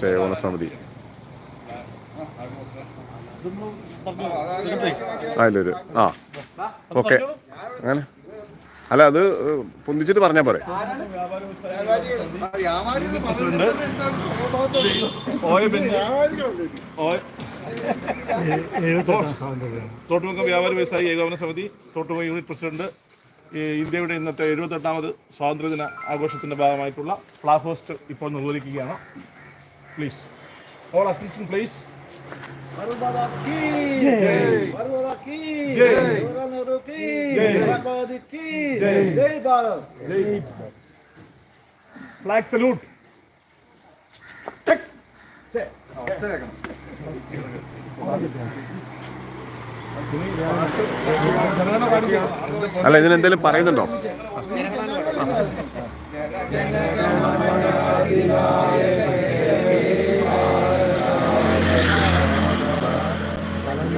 സേവന സമിതി. അതിലൊരു ആ ഓക്കെ. അങ്ങനെ. അല്ല അത് പൊന്തിച്ചിട്ട് പറഞ്ഞാൽ പോരെ. തോട്ടുമുക്കം വ്യാപാര വ്യവസായി ഏകോപന സമിതി തോട്ടുമുക്കം യൂണിറ്റ് പ്രസിഡന്റ് ഇന്ത്യയുടെ ഇന്നത്തെ എഴുപത്തെട്ടാമത് സ്വാതന്ത്ര്യദിന ആഘോഷത്തിന്റെ ഭാഗമായിട്ടുള്ള ഫ്ലാഗ് ഹോസ്റ്റ് ഇപ്പോൾ നിർവഹിക്കുകയാണ്. Please all attention, please flag salute അല്ല ഇതിനെന്തെങ്കിലും പറയുന്നുണ്ടോ?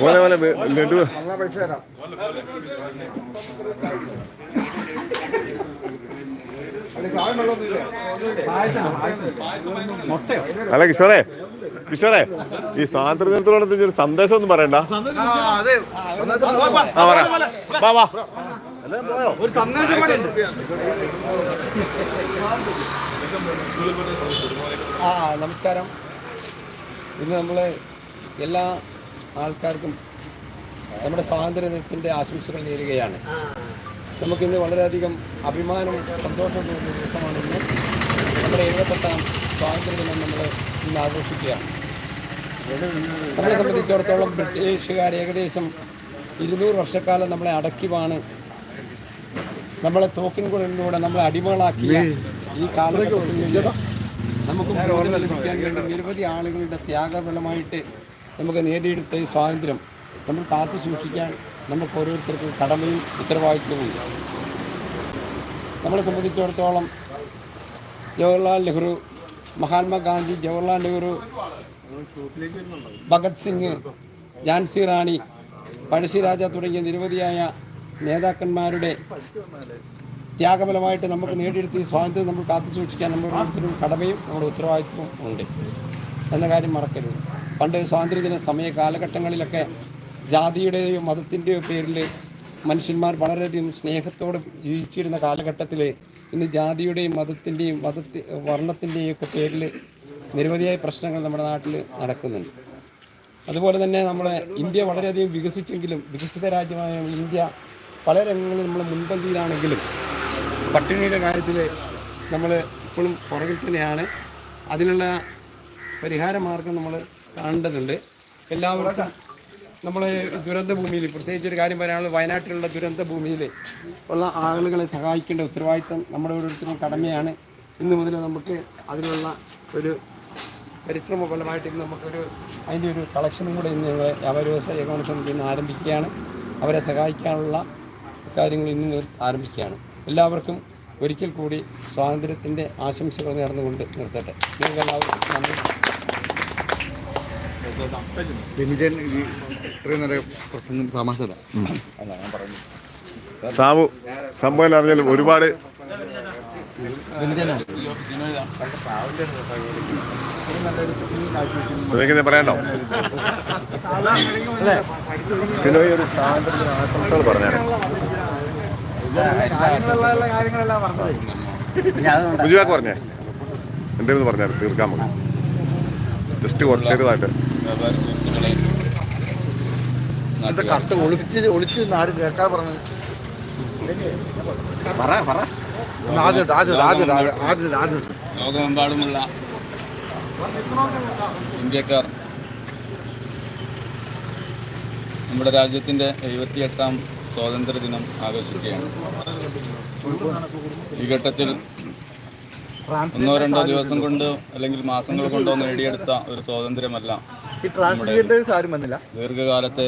പോലെ പോലെ ലഡു. അല്ല കിഷോറേ കിഷോറേ ഈ സ്വാതന്ത്ര്യ ദിനത്തോടൊപ്പം ഒരു സന്ദേശം ഒന്നും പറയണ്ട ആ പറ. വാ വാ. ആ നമസ്കാരം. ഇന്ന് നമ്മൾ എല്ലാ ആൾക്കാർക്കും നമ്മുടെ സ്വാതന്ത്ര്യ ദിനത്തിന്റെ ആശംസകൾ നേരുകയാണ്. നമുക്കിന്ന് വളരെയധികം അഭിമാനം സന്തോഷം തോന്നുന്ന ദിവസമാണ് ഇന്ന്. നമ്മുടെ എഴുപത്തെട്ടാം സ്വാതന്ത്ര്യ ദിനം നമ്മൾ ഇന്ന് ആഘോഷിക്കുകയാണ്. നമ്മളെ സംബന്ധിച്ചിടത്തോളം ബ്രിട്ടീഷുകാർ ഏകദേശം ഇരുന്നൂറ് വർഷക്കാലം നമ്മളെ അടക്കിവാണ് നമ്മളെ തോക്കിൻ കുഴലിലൂടെ നമ്മളെ അടിമകളാക്കിയ ഈ കാലഘട്ടത്തിൽ നമുക്ക് മോചനം ലഭിക്കാൻ വേണ്ടി നിരവധി ആളുകളുടെ ത്യാഗഫലമായിട്ട് നമുക്ക് നേടിയെടുത്ത ഈ സ്വാതന്ത്ര്യം നമ്മൾ കാത്തു സൂക്ഷിക്കാൻ നമുക്ക് ഓരോരുത്തർക്കും കടമയും ഉത്തരവാദിത്വവും നമ്മളെ സംബന്ധിച്ചിടത്തോളം ജവഹർലാൽ നെഹ്റു മഹാത്മാഗാന്ധി ജവഹർലാൽ നെഹ്റു ഭഗത് സിംഗ് ജാൻസി റാണി പഴശ്ശിരാജ തുടങ്ങിയ നിരവധിയായ നേതാക്കന്മാരുടെ ത്യാഗബലമായിട്ട് നമുക്ക് നേടിയെടുത്ത ഈ സ്വാതന്ത്ര്യം നമ്മൾ കാത്തു സൂക്ഷിക്കാൻ നമ്മുടെ ഓരോരുത്തരും കടമയും നമ്മുടെ ഉത്തരവാദിത്വവും ഉണ്ട്. എന്ന കാര്യം മറക്കരുത്. പണ്ട് സ്വാതന്ത്ര്യദിന സമയ കാലഘട്ടങ്ങളിലൊക്കെ ജാതിയുടെയോ മതത്തിന്റെയോ പേരിൽ മനുഷ്യന്മാർ വളരെയധികം സ്നേഹത്തോടെ ജീവിച്ചിരുന്ന കാലഘട്ടത്തിൽ ഇന്ന് ജാതിയുടെയും മതത്തിന്റെയും മതത്തി വർണത്തിന്റെയും ഒക്കെ പേരിൽ നിരവധിയായ പ്രശ്നങ്ങൾ നമ്മുടെ നാട്ടിൽ നടക്കുന്നുണ്ട്. അതുപോലെ തന്നെ നമ്മുടെ ഇന്ത്യ വളരെയധികം വികസിച്ചെങ്കിലും വികസിത രാജ്യമായ ഇന്ത്യ പല രംഗങ്ങളിൽ നമ്മൾ മുൻപന്തിയിലാണെങ്കിലും പട്ടിണിയുടെ കാര്യത്തിൽ നമ്മൾ ഇപ്പോഴും പുറകിൽ തന്നെയാണ്. അതിനുള്ള പരിഹാര മാർഗം നമ്മൾ കാണേണ്ടതുണ്ട്. എല്ലാവർക്കും നമ്മൾ ദുരന്ത ഭൂമിയിൽ പ്രത്യേകിച്ച് ഒരു കാര്യം പറയാനുള്ളത് വയനാട്ടിലുള്ള ദുരന്ത ഭൂമിയിൽ ഉള്ള ആളുകളെ സഹായിക്കേണ്ട ഉത്തരവാദിത്തം നമ്മുടെ ഓരോരുത്തരും കടമയാണ്. ഇന്ന് മുതൽ നമുക്ക് അതിനുള്ള ഒരു പരിശ്രമ ഫലമായിട്ട് ഇന്ന് നമുക്കൊരു അതിന്റെ ഒരു കളക്ഷനും കൂടെ ഇന്ന് ഞങ്ങൾ വ്യാപാര വ്യവസായ ഏകോപന ഇന്ന് ആരംഭിക്കുകയാണ്. അവരെ സഹായിക്കാനുള്ള കാര്യങ്ങൾ ഇന്ന് ആരംഭിക്കുകയാണ്. എല്ലാവർക്കും ഒരിക്കൽ കൂടി സ്വാതന്ത്ര്യത്തിന്റെ ആശംസകൾ നേർന്നുകൊണ്ട് നിർത്തട്ടെ. നിങ്ങൾക്ക് എല്ലാവർക്കും നന്ദി ഇത്രയും താമസമില്ല സാബു സംഭവം അറിഞ്ഞാലും ഒരുപാട് സുരേഖിനെ പറയണ്ടോ? സിനോയി ഒരു സ്വാതന്ത്ര്യ ആശംസകൾ പറഞ്ഞാണ്. മുജുവാക്ക് പറഞ്ഞേ? എന്തെങ്കിലും പറഞ്ഞാൽ തീർക്കാൻ മതി. ജസ്റ്റ് കുറച്ച് ചെറുതായിട്ട്. കട്ട് ഒളിച്ച് ഒളിച്ച് ആരും കേൾക്കാൻ പറഞ്ഞു. പറ പറ. ആദ്യം ആദ്യം ആദ്യം ആദ്യം ആദ്യം ലോകമെമ്പാടുമുള്ള ഇന്ത്യക്കാർ നമ്മുടെ രാജ്യത്തിന്റെ എഴുപത്തിയെട്ടാം സ്വാതന്ത്ര്യ ദിനം ആഘോഷിക്കുകയാണ്. ഈ ഘട്ടത്തിൽ ഒന്നോ രണ്ടോ ദിവസം കൊണ്ട് അല്ലെങ്കിൽ മാസങ്ങൾ കൊണ്ടോ നേടിയെടുത്ത ഒരു സ്വാതന്ത്ര്യമല്ല ദീർഘകാലത്തെ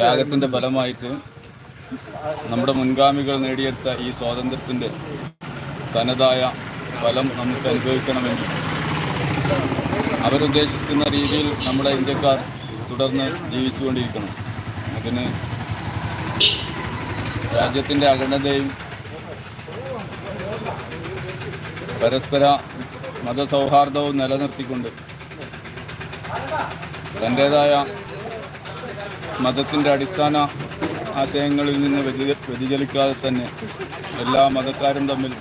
ത്യാഗത്തിന്റെ ഫലമായിട്ട് നമ്മുടെ മുൻഗാമികൾ നേടിയെടുത്ത ഈ സ്വാതന്ത്ര്യത്തിന്റെ തനതായ ഫലം നമുക്ക് അനുഭവിക്കണമെങ്കിൽ അവരുദ്ദേശിക്കുന്ന രീതിയിൽ നമ്മുടെ ഇന്ത്യക്കാർ തുടർന്ന് ജീവിച്ചുകൊണ്ടിരിക്കണം. അതിന് രാജ്യത്തിന്റെ അഖണ്ഡതയും പരസ്പര മതസൗഹാർദ്ദവും നിലനിർത്തിക്കൊണ്ട് തന്റേതായ മതത്തിന്റെ അടിസ്ഥാന ആശയങ്ങളിൽ നിന്ന് വ്യതി വ്യതിചലിക്കാതെ തന്നെ എല്ലാ മതക്കാരും തമ്മിൽ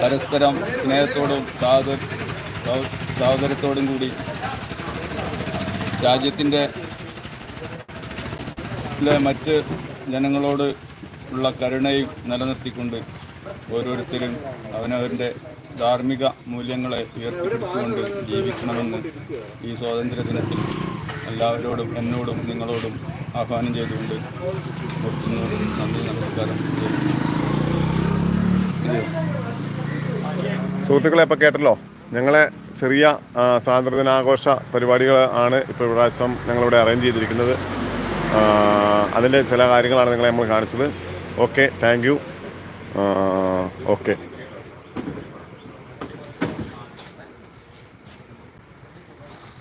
പരസ്പരം സ്നേഹത്തോടും സാഹോദര സഹോ- സഹോദരത്തോടും കൂടി രാജ്യത്തിന്റെ മറ്റ് ജനങ്ങളോട് ഉള്ള കരുണയും നിലനിർത്തിക്കൊണ്ട് ഓരോരുത്തരും അവനവരുടെ ധാർമ്മിക മൂല്യങ്ങളെ ഉയർത്തിപ്പിടിച്ചുകൊണ്ട് ജീവിക്കണമെന്ന് ഈ സ്വാതന്ത്ര്യ ദിനത്തിൽ എല്ലാവരോടും എന്നോടും നിങ്ങളോടും ആഹ്വാനം ചെയ്തുകൊണ്ട് നിർത്തുന്നു നന്ദി നമസ്കാരം. സുഹൃത്തുക്കളെ ഇപ്പോൾ കേട്ടല്ലോ? ഞങ്ങളെ ചെറിയ സ്വാതന്ത്ര്യ സ്വാതന്ത്ര്യദിനാഘോഷ പരിപാടികൾ ആണ് ഇപ്പോൾ പ്രാവശ്യം ഞങ്ങളിവിടെ അറേഞ്ച് ചെയ്തിരിക്കുന്നത്. അതിന്റെ ചില കാര്യങ്ങളാണ് നിങ്ങളെ നമ്മൾ കാണിച്ചത്. Okay thank you. ഓക്കെ.